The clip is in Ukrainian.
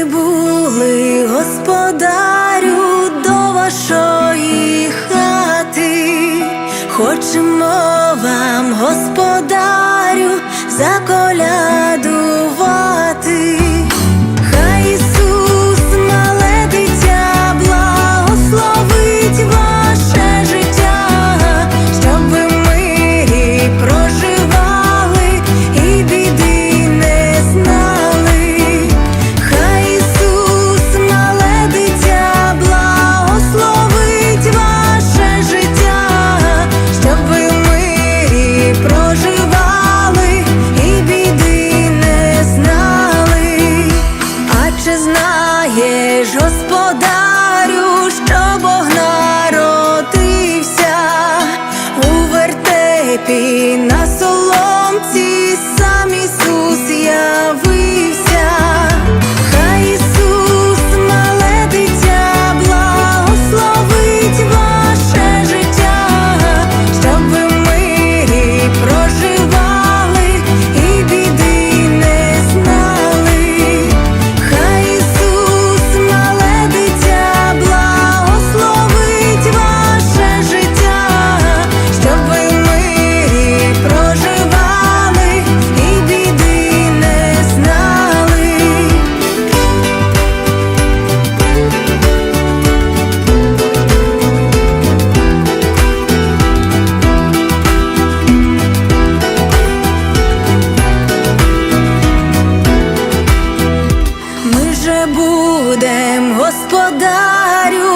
ви були, господарю до вашої хати, хочемо вам, господарю, за проживали і біди не знали, а чи знаєш господарю, що Будем Господарю.